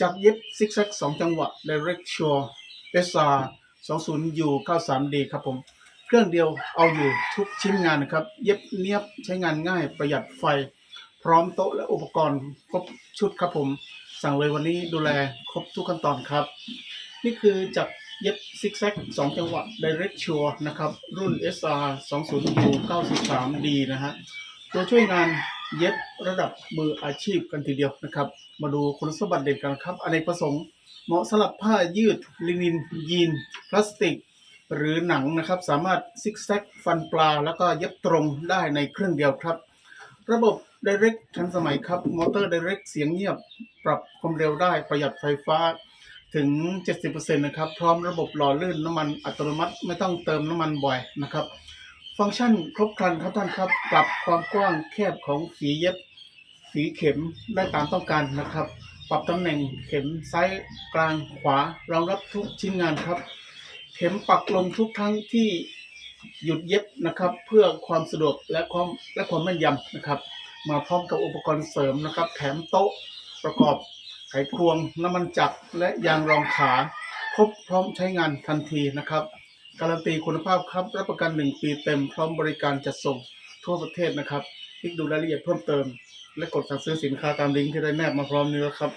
จากเย็บซิกแซกสองจังหวะ Direct Shore SR 20 U 93D ครับผม เครื่องเดียวเอาอยู่ทุกชิ้นงานนะครับ เย็บเนียบใช้งานง่ายประหยัดไฟ พร้อมโต๊ะและอุปกรณ์ครบชุดครับผม สั่งเลยวันนี้ดูแลครบทุกขั้นตอนครับ นี่คือจากเย็บซิกแซกสองจังหวะ Direct Shore นะครับ รุ่น SR 20 U 93D นะฮะตัวช่วยงาน เย็บระดับมืออาชีพกันทีเดียวนะครับ มาดูคุณสมบัติเด่นกันครับอเนกประสงค์เหมาะสำหรับผ้ายืดลินิน ยีน พลาสติก หรือหนังนะครับ สามารถซิกแซกฟันปลา แล้วก็เย็บตรงได้ในเครื่องเดียวครับ ระบบ Direct ทันสมัยครับมอเตอร์ Direct เสียงเงียบ ปรับความเร็วได้ประหยัดไฟฟ้าถึง 70%นะครับ พร้อมระบบหล่อลื่นน้ำมันอัตโนมัติไม่ต้องเติมน้ำมันบ่อยนะครับ ฟังก์ชันครบครันครับท่านครับ ปรับความกว้างแคบของฝีเย็บฝีเข็มได้ตามต้องการนะครับ ปรับตำแหน่งเข็มซ้ายกลางขวารองรับทุกชิ้นงานครับ เข็มปักลงทุกครั้งที่หยุดเย็บนะครับ เพื่อความสะดวกและความและความแม่นยำนะครับ มาพร้อมกับอุปกรณ์เสริมนะครับ แถมโต๊ะประกอบไขควงน้ำมันจักรและยางรองขา ครบพร้อมใช้งานทันทีนะครับ การันตีคุณภาพครับ รับประกัน 1 ปีเต็มพร้อมบริการจัดส่งทั่วประเทศนะครับคลิกดูรายละเอียดเพิ่มเติม และกดสั่งซื้อสินค้าตามลิงก์ที่ได้แนบมาพร้อมนี้แล้วครับ